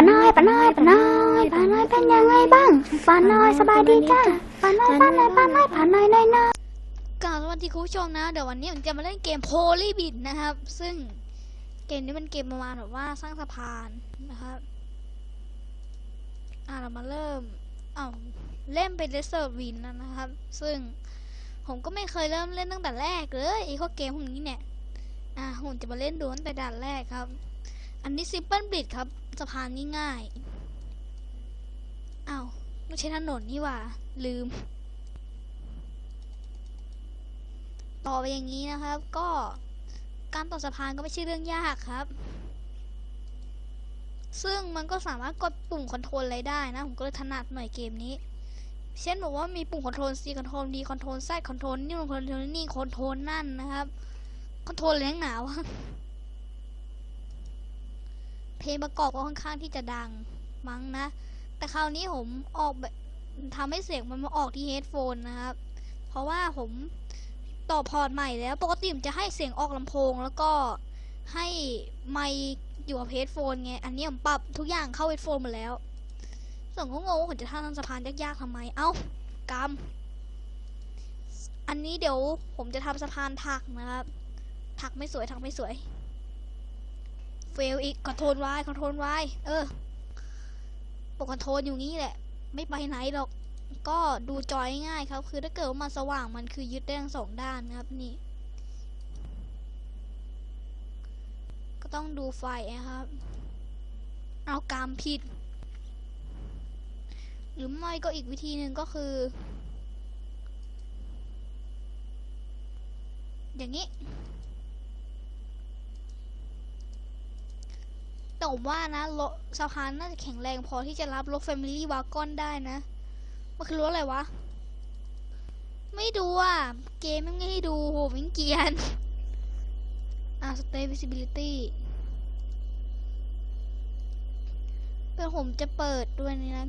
ป้าน้อยป้าน้อยป้าน้อยป้าน้อยเป็นยังไงบ้างป้าน้อยสบายดีจ้าป้าน้อยป้าน้อยป้าน้อยป้าน้อยน้อยน้อยกล่าวสวัสดีคุณผู้ชมนะ เดี๋ยววันนี้ผมจะมาเล่นเกมโพลีบิดนะครับ ซึ่งเกมนี้เป็นเกมประมาณแบบว่าสร้างสะพานนะครับ อะเรามาเริ่มอ้าวเล่นเป็นเดสเซอร์วินนะครับ ซึ่งผมก็ไม่เคยเริ่มเล่นตั้งแต่แรกเลยไอ้ข้อเกมพวกนี้เนี่ย อะผมจะมาเล่นดูตั้งแต่ด่านแรกครับ อันนี้ซิมเปิลบิดครับสะพานง่ายๆอ้าวไม่ใช่ถนนนี่ว่า ลืม ต่อไปอย่างนี้นะครับ ก็การต่อสะพานก็ไม่ใช่เรื่องยากครับ ซึ่งมันก็สามารถกดปุ่มคอนโทรลอะไรได้นะ ผมก็เลยถนัดหน่อยเกมนี้ เช่นบอกว่ามีปุ่มคอนโทรล C คอนโทรล D คอนโทรล Z คอนโทรลนี่คอนโทรลนี่คอนโทรลนั่นนะครับ คอนโทรลแรงหนาวะ เพลงประกอบก็ค่อนข้างที่จะดังมั้งนะ แต่คราวนี้ผมออกแบบทำให้เสียงมันมาออกที่เฮดโฟนนะครับ เพราะว่าผมต่อพอร์ตใหม่แล้ว ปกติผมจะให้เสียงออกลำโพง แล้วก็ให้ไมค์อยู่กับเฮดโฟนไง อันนี้ผมปรับทุกอย่างเข้าเฮดโฟนหมดแล้ว ส่วนก็งงว่าผมจะทำสะพานยากๆทำไม เอ้ากำอันนี้เดี๋ยวผมจะทำสะพานถักนะครับ ถักไม่สวยถักไม่สวย ฟลอีกคอนโทรลไว้คอนโทรลไว้เออปกคอนโทรลอยู่งี้แหละ ไม่ไปไหนหรอก ก็ดูจอยง่ายครับ คือถ้าเกิดว่ามันสว่างมันคือยึดได้ทั้งสองด้านนะครับนี่ ก็ต้องดูไฟนะครับ เอากามผิด หรือไม่ก็อีกวิธีหนึ่งก็คือ อย่างนี้ แต่ผมว่านะรถสะพานน่าจะแข็งแรงพอที่จะรับรถ Family Wagon ได้นะ มันคือรถอะไรวะ ไม่ดูอะ เกมไม่ให้ดูโหมิงเกียนอะ stay visibility เพื่อผมจะเปิดด้วยนี่นะ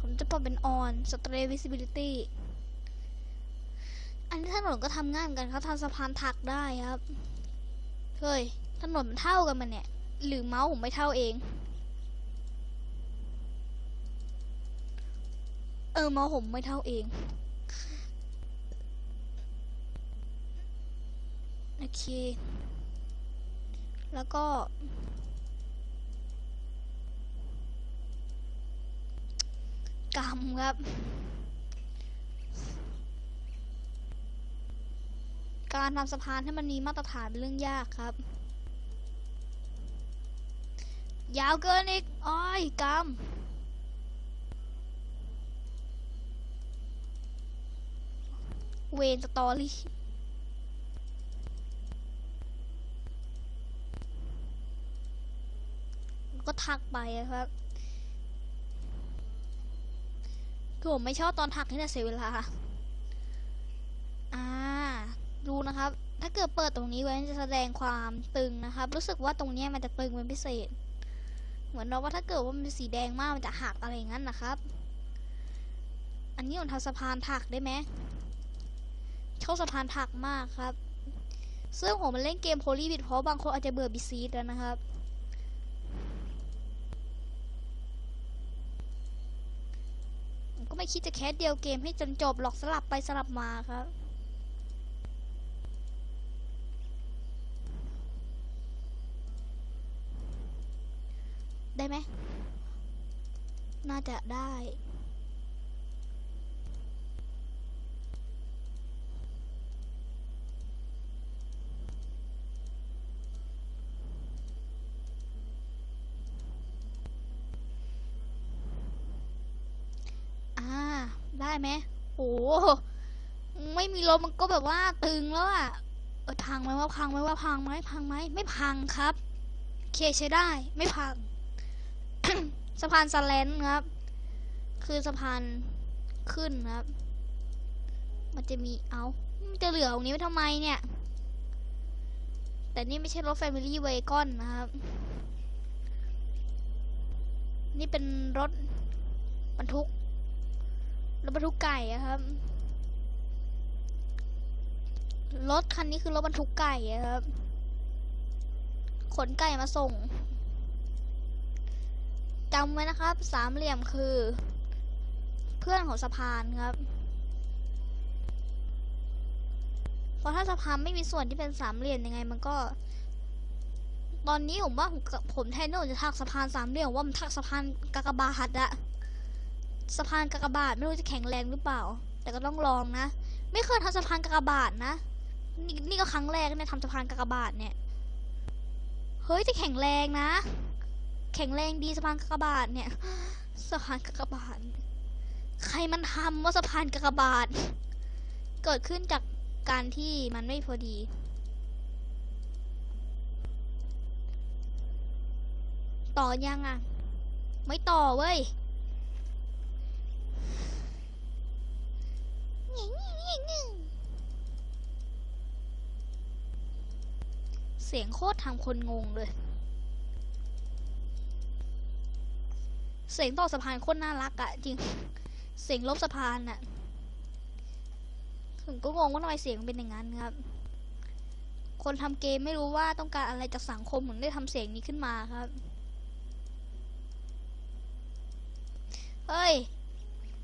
ผมจะเปิดเป็น on stay visibility อันนี้ถนนก็ทำง่ายเหมือนกันครับทำสะพานถักได้ครับ เฮ้ย ถนนมันเท่ากันมันเนี่ย หรือเมาส์ผมไม่เท่าเอง เออเมาส์ผมไม่เท่าเอง โอเค แล้วก็กำครับ การทำสะพานให้มันมีมาตรฐานเป็นเรื่องยากครับ ยาวเกินอีก อ้อยกำเวนสตอรี่ก็ทักไปอะครับคือผมไม่ชอบตอนทักที่น่าเสียเวลา อ่า ดูนะครับ ถ้าเกิดเปิดตรงนี้ไว้มันจะแสดงความตึงนะครับ รู้สึกว่าตรงนี้มันจะตึงเป็นพิเศษ เหมือนเราว่าถ้าเกิดว่ามันสีแดงมากมันจะหักอะไรงั้นนะครับ อันนี้ผมทำสะพานถักได้ไหมชอบสะพานถักมากครับ ซึ่งผมมาเล่นเกมโพลีบิดเพราะบางคนอาจจะเบื่อบิซีดแล้วนะครับก็ไม่คิดจะแคสเดียวเกมให้จนจบหรอกสลับไปสลับมาครับ ได้ไหม น่าจะได้ อ่า ได้ไหมโหไม่มีลมมันก็แบบว่าตึงแล้วอะเออพังไหมว่าพังไหมว่าพังไหมพังไหมไม่พังครับ เคใช้ได้ไม่พัง สะพานสแลนครับ คือสะพานขึ้นครับ มันจะมีเอามันจะเหลือตรงนี้ไว้ทำไมเนี่ย แต่นี่ไม่ใช่รถ Family Wagon นะครับ นี่เป็นรถบรรทุกรถบรรทุกไก่ครับ รถคันนี้คือรถบรรทุกไก่ครับ ขนไก่มาส่ง จำไว้นะครับ สามเหลี่ยมคือ เพื่อนของสะพานครับ เพราะถ้าสะพานไม่มีส่วนที่เป็นสามเหลี่ยมยังไง มันก็ ตอนนี้ผมว่าผมผมแทนที่ผมจะทักสะพานสามเหลี่ยมว่ามันทักสะพานกากบาทอะสะพานกากบาทไม่รู้จะแข็งแรงหรือเปล่า แต่ก็ต้องลองนะ ไม่เคยทำสะพานกากบาทนะนี่นี่ก็ครั้งแรกเนี่ยทำสะพานกากบาทเนี่ย เฮ้ยจะแข็งแรงนะ แข็งแรงดีสะพานกากบาทเนี่ยสะพานกากบาท ใครมันทำว่าสะพานกากบาท เกิดขึ้นจากการที่มันไม่พอดี ต่อยังอะ ไม่ต่อเว้ยเสียงโคตรทำคนงงเลย เสียงต่อสะพานโคตรน่ารักอะจริง เสียงลบสะพานอะถึงก็งงว่าทำไมเสียงเป็นอย่างนั้นครับ คนทำเกมไม่รู้ว่าต้องการอะไรจากสังคมถึงได้ทำเสียงนี้ขึ้นมาครับเฮ้ย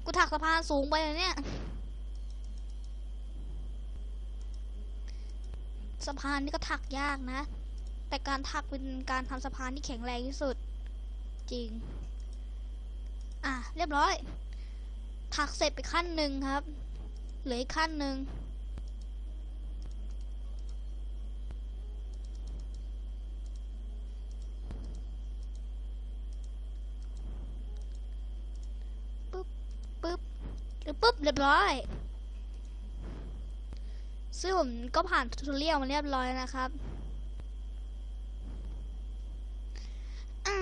กูถักสะพานสูงไปเลยเนี่ย สะพานนี่ก็ถักยากนะ แต่การถักเป็นการทำสะพานที่แข็งแรงที่สุด จริง อะ เรียบร้อย ถักเสร็จไปขั้นหนึ่งครับ เหลืออีกขั้นหนึ่งปึ๊บปึ๊บหรือปึ๊บเรียบร้อย ซึ่งผมก็ผ่านทูตเรียลมาเรียบร้อยนะครับอ่า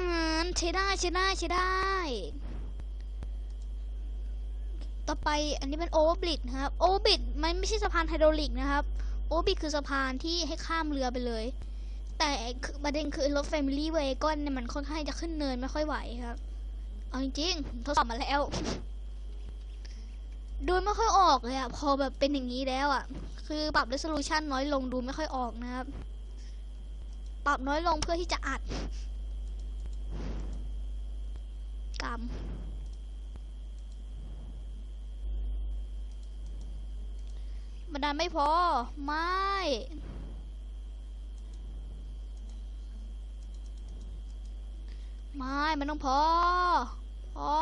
ใช้ได้ใช้ได้ใช้ได้ ต่อไปอันนี้เป็นโอเวอร์บริดนะครับโอเวอร์บริดมันไม่ใช่สะพานไฮดรอลิกนะครับโอเวอร์บริดคือสะพานที่ให้ข้ามเรือไปเลย แต่คือประเด็นคือรถ Family w a g o n เนี่ยมันค่อนข้างจะขึ้นเนินไม่ค่อยไหวครับ เอาจริงๆทดสอบมาแล้ว ดูไม่ค่อยออกเลยอะพอแบบเป็นอย่างนี้แล้วอะคือปรับ resolution น้อยลงดูไม่ค่อยออกนะครับ ปรับน้อยลงเพื่อที่จะอัดกรรมมัน ดันไม่พอ ไม่ ไม่ มันต้องพอ พอ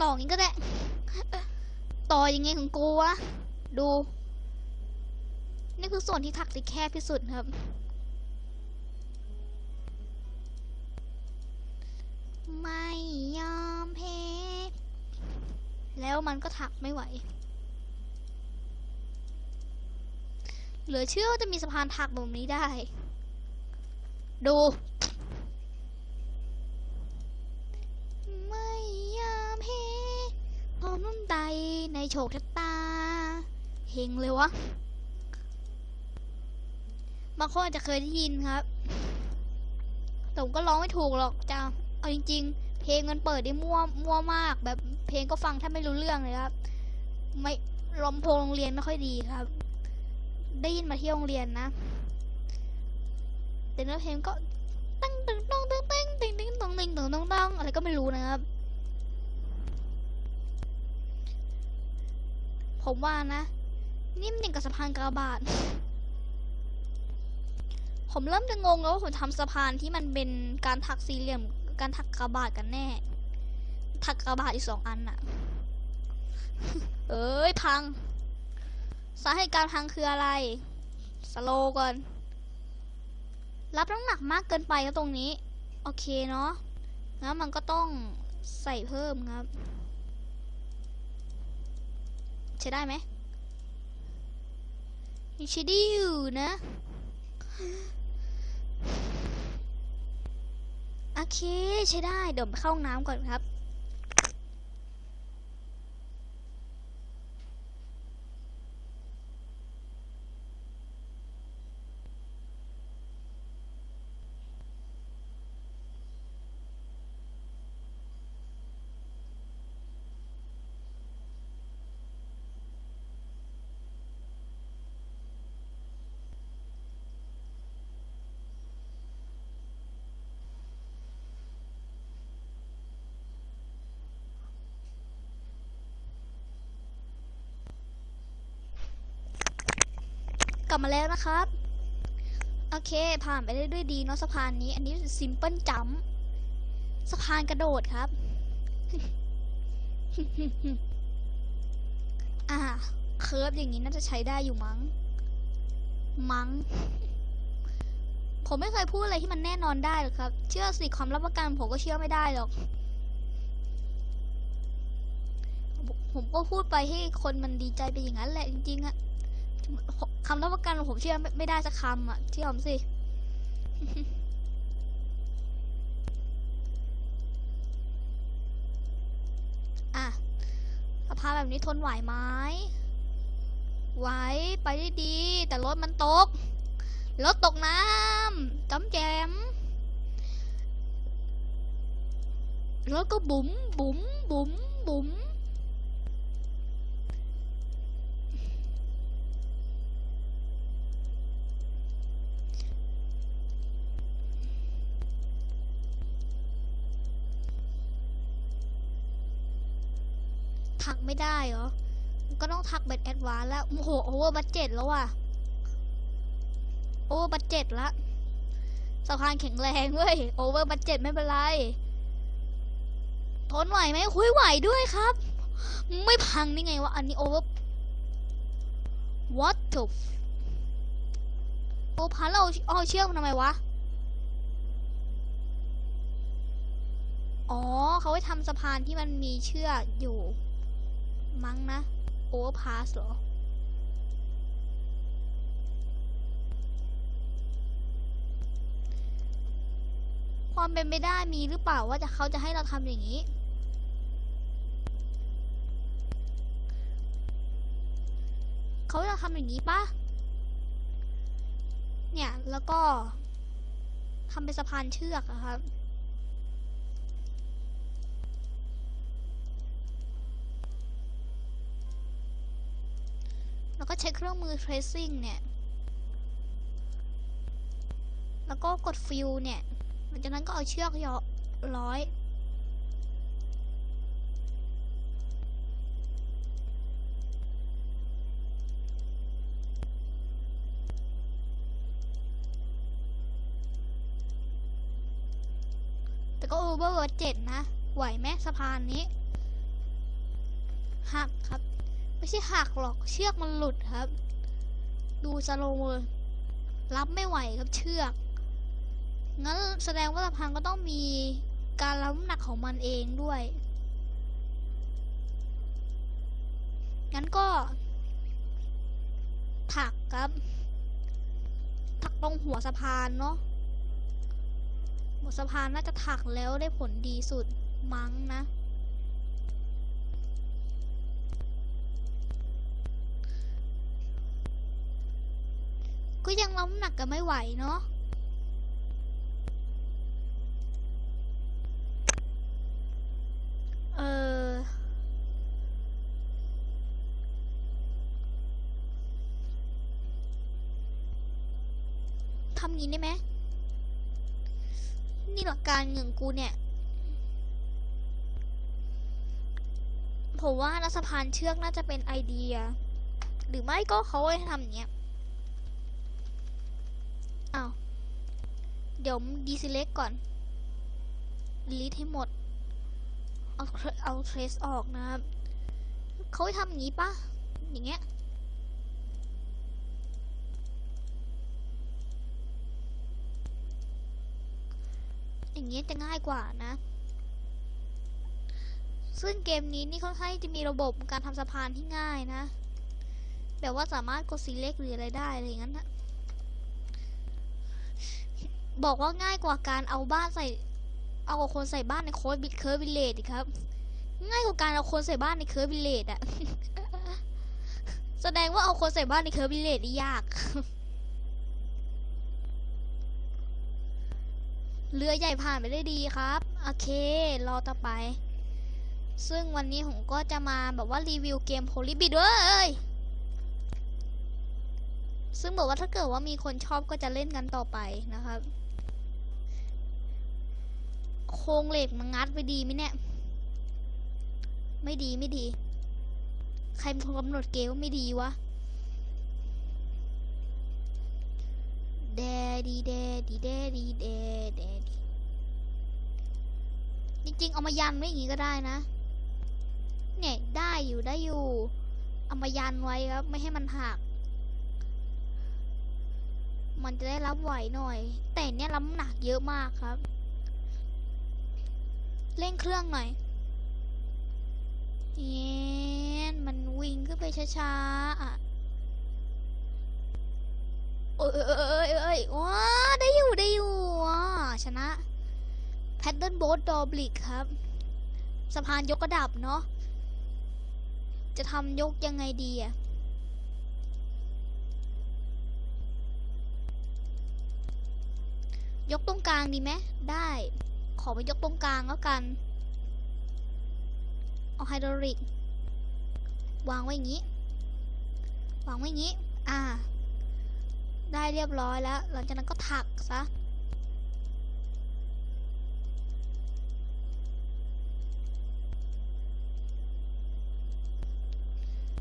ต่ออย่างนี้ก็ได้ ต่อยังไงของกูวะ ดู นี่คือส่วนที่ถักได้แคบที่สุดครับ ไม่ยอมแพ้ แล้วมันก็ถักไม่ไหว เหลือเชื่อว่าจะมีสะพานถักแบบนี้ได้ ดูไม่ยอมแพ้พร้อมน้ำใจในโชคชะตา เฮงเลยวะบางคนอาจจะเคยได้ยินครับแต่ผมก็ร้องไม่ถูกหรอกจ้าเอาจริง ๆ เพลงมันเปิดได้มั่วมั่วมาก แบบเพลงก็ฟังแทบไม่รู้เรื่องเลยครับ ไม่ลำโพงโรงเรียนไม่ค่อยดีครับ ได้ยินมาที่โรงเรียนนะ แต่เนื้อเพลงก็ตั้งตึงต้องตั้งตั้งตึงตึงตองตึงตึงต้องต้องอะไรก็ไม่รู้นะครับ ผมว่านะนี่มันอย่างกับสะพานกระบาด ผมเริ่มจะงงแล้วว่าผมทำสะพานที่มันเป็นการถักสี่เหลี่ยม การถักกระบาดกันแน่ ถักกระบาดอีกสองอันน่ะเอ้ยพัง สาเหตุการพังคืออะไร สโลก่อน รับน้ำหนักมากเกินไปก็ตรงนี้ โอเคเนาะงั้นมันก็ต้องใส่เพิ่มครับ ใช้ได้ไหมยังใช้ได้อยู่นะ โอเค ใช้ได้เดี๋ยวไปเข้าห้องน้ำก่อนครับ กลับมาแล้วนะครับ โอเค ผ่านไปได้ด้วยดีเนาะสะพานนี้ อันนี้ซิมเปิลจัมสะพานกระโดดครับ อ่า เคิร์ฟอย่างนี้น่าจะใช้ได้อยู่มั้ง มั้ง ผมไม่เคยพูดอะไรที่มันแน่นอนได้หรอกครับ เชื่อสิความรับประกันผมก็เชื่อไม่ได้หรอก ผมก็พูดไปให้คนมันดีใจไปอย่างนั้นแหละจริงๆอะ คำรับประกันผมเชื่อไม่ไมได้สักคำอะเชื่อผมสิอะสภาพแบบนี้ทนไหวไหมไหวไปได้ดี แต่รถมันตก รถตกน้ำจำแจมรถก็บุ๋มบุ๋มบุ๋มบุ๋มถัก ได้เหรอ ก็ต้องถักเป็นแอดวานแล้วโอ้โหโอเวอร์บัตเจ็ตแล้วว่ะ โอเวอร์บัตเจ็ตละสะพานแข็งแรงเว้ย โอเวอร์บัตเจ็ตไม่เป็นไร ทนไหวไหมคุยไหวด้วยครับ ไม่พังได้ไงวะ อันนี้โอเวอร์ what the โอพันเราเอาเชือกมันทำไมวะ อ๋อ เขาไว้ทำสะพานที่มันมีเชือกอยู่ มั้งนะโอเวอร์พาสเหรอ ความเป็นไปได้มีหรือเปล่าว่าจะเขาจะให้เราทำอย่างนี้ เขาจะทำอย่างนี้ปะเนี่ย แล้วก็ทำเป็นสะพานเชือกอะครับ แล้วก็ ใช้เครื่องมือ tracing เนี่ย แล้วก็กดฟิลเนี่ย หลังจากนั้นก็เอาเชือกยอร้อย แต่ก็โอเวอร์เจ็ดนะ ไหวไหมสะพานนี้ หักครับ ไม่ใช่หักหรอกเชือกมันหลุดครับ ดูสโลว์เลยรับไม่ไหวครับเชือก งั้นแสดงว่าสะพานก็ต้องมีการรับน้ำหนักของมันเองด้วย งั้นก็ ถักครับ ถักตรงหัวสะพานเนาะ หัวสะพานน่าจะถักแล้วได้ผลดีสุดมั้งนะ ก็ยังรับน้ำหนักกันไม่ไหวเนาะเออทำงี้ได้ไหมนี่หลักการเงินกูเนี่ย ผมว่ารัฐสะพานเชือกน่าจะเป็นไอเดีย หรือไม่ก็เขาให้ทำอย่างเงี้ย อ้าว เดี๋ยวดีซิเล็กก่อนลิทให้หมด เอาเอาเทรสออกนะครับเขาทำอย่างนี้ปะอย่างเงี้ยอย่างเงี้ยจะง่ายกว่านะ ซึ่งเกมนี้นี่ค่อนข้างจะมีระบบการทำสะพานที่ง่ายนะ แบบว่าสามารถกด select หรืออะไรได้อะไรอย่างนั้นนะ บอกว่าง่ายกว่าการเอาบ้านใส่ เอาคนใส่บ้านในโค้ดบิดเคิร์ฟวิลเลจครับ ง่ายกว่าการเอาคนใส่บ้านในเคิร์ฟวิลเลจอะแสดงว่าเอาคนใส่บ้านในเคิร์ฟวิลเลจนี่ยาก เรือใหญ่ผ่านไปได้ดีครับ โอเค รอต่อไป ซึ่งวันนี้ผมก็จะมาแบบว่ารีวิวเกมโพลิบิดเว้ย ซึ่งบอกว่าถ้าเกิดว่ามีคนชอบก็จะเล่นกันต่อไปนะครับโครงเหล็กมันงัดไปดีไหมเนี่ย ไม่ดีไม่ดี ใครเป็นคนกำหนดเกมว่าไม่ดีวะแดดีแดดีแดดีแดแดดีจริงๆ เอามายันไว้อย่างงี้ก็ได้นะ เนี่ย ได้อยู่ได้อยู่ เอามายันไว้ครับ ไม่ให้มันหัก มันจะได้รับไหวหน่อย แต่เนี่ยรับหนักเยอะมากครับ เร่งเครื่องหน่อยเย็นมันวิ่งขึ้นไปช้าๆอะเอ้ยเอ้ยเอ้ยเอ้ยว้าได้อยู่ได้อยู่ว้าชนะแพดเดิลโบ๊ทดอบลิกครับ สะพานยกกระดับเนาะจะทำยกยังไงดีอะยกตรงกลาง ดีไหมได้ ขอไปยกตรงกลางแล้วกัน เอาไฮดรอลิก วางไว้อย่างนี้ วางไว้อย่างนี้ อ่า ได้เรียบร้อยแล้ว หลังจากนั้นก็ถักซะ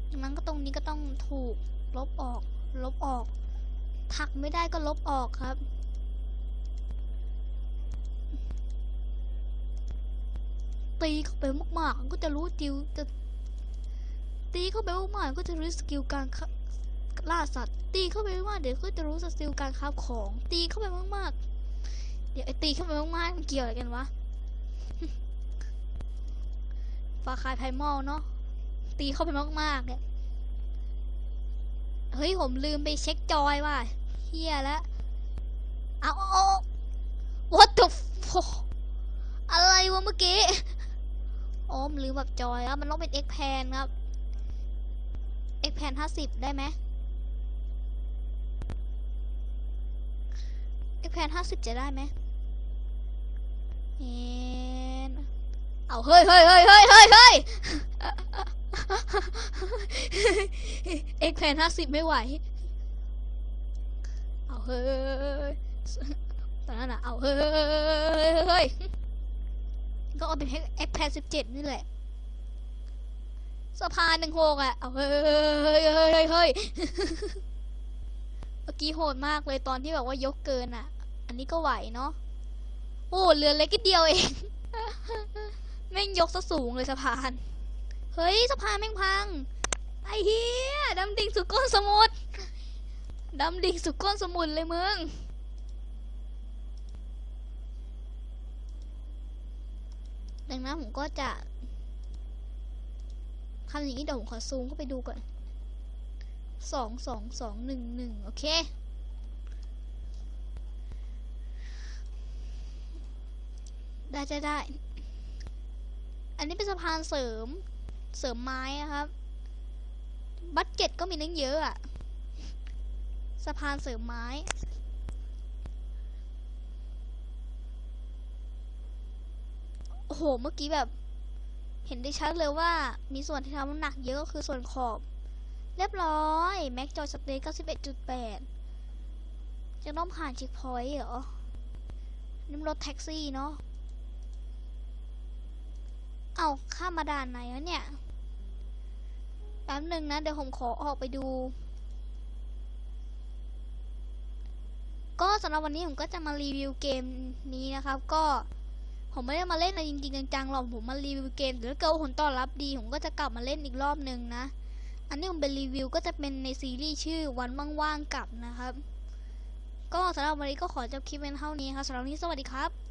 จากนั้นก็ตรงนี้ก็ต้องถูกลบออก ลบออก ถักไม่ได้ก็ลบออกครับ ตีเข้าไปมากๆ ก็จะรู้จิวจะตีเข้าไปมากๆ ก็จะรู้สกิลการล่าสัตว์ ตีเข้าไปมากๆ เดี๋ยวก็จะรู้สกิลการค้าของ ตีเข้าไปมากๆ เดี๋ยวไอ้ตีเข้าไปมากๆมันเกี่ยวอะไรกันวะฟาคายไพมอลเนาะ ตีเข้าไปมากๆเนี่ย เฮ้ยผมลืมไปเช็คจอยว่ะเฮียแล้วเอาเอาเอา what the fuck อะไรวะเมื่อกี้ อ๋อมนลืมแบบจอยแล้วมันต้องเป็น X pan ครับ X pan ห้าสิบได้ไหม X pan ห้าสิบจะได้ไหมเอนเอาเฮ้ยเฮ้ยเฮ้ยเฮ้ยเฮ้ยเฮ้ย X pan ห้าสิบไม่ไหว เอาเฮ้ยตอนนั้นอะเอาเฮ้ย ก็เอาเป็น X pan สิบเจ็ดนี่แหละสะพานหนึ่งหกอะเฮ้ยเฮ้ยเฮ้ยเฮ้ยเมื่อกี้โหดมากเลยตอนที่แบบว่ายกเกินอะ อันนี้ก็ไหวเนาะโอ้เรือเล็กนิดเดียวเองแม่งยกซะสูงเลยสะพาน เฮ้ยสะพานแม่งพัง ไอ้เฮียดำดิ่งสุดก้นสมุทรดำดิ่งสุดก้นสมุทรเลยมึง ดังนั้นผมก็จะทำอย่างนี้เดี๋ยวผมขอซูมเข้าไปดูก่อนสองสองสองหนึ่งหนึ่งโอเค ได้ได้ได้ อันนี้เป็นสะพานเสริม เสริมไม้อะครับ บัตเจ็ตก็มีตั้งเยอะอะ สะพานเสริมไม้ โอ้โห เมื่อกี้แบบ เห็นได้ชัดเลยว่ามีส่วนที่ทำน้ำหนักเยอะก็คือส่วนขอบ เรียบร้อยแม็กจอยสเตท91.8จะต้องผ่านช็คพอยต์เหรอนี่มรถแท็กซี่เนาะเอาข้ามมาด่านไหนวะเนี่ย แป๊บหนึ่งนะ เดี๋ยวผมขอออกไปดู ก็สำหรับวันนี้ผมก็จะมารีวิวเกมนี้นะครับ ก็ ผมไม่ได้มาเล่นอะไรจริงๆจังๆหรอกผมมารีวิวเกมเดี๋ยวถ้าเกิดผลตอบรับดีผมก็จะกลับมาเล่นอีกรอบหนึ่งนะ อันนี้ผมเป็นรีวิวก็จะเป็นในซีรีส์ชื่อวันว่างๆกลับนะครับ ก็สำหรับวันนี้ก็ขอจบคลิปเป็นเท่านี้ครับสำหรับวันนี้สวัสดีครับ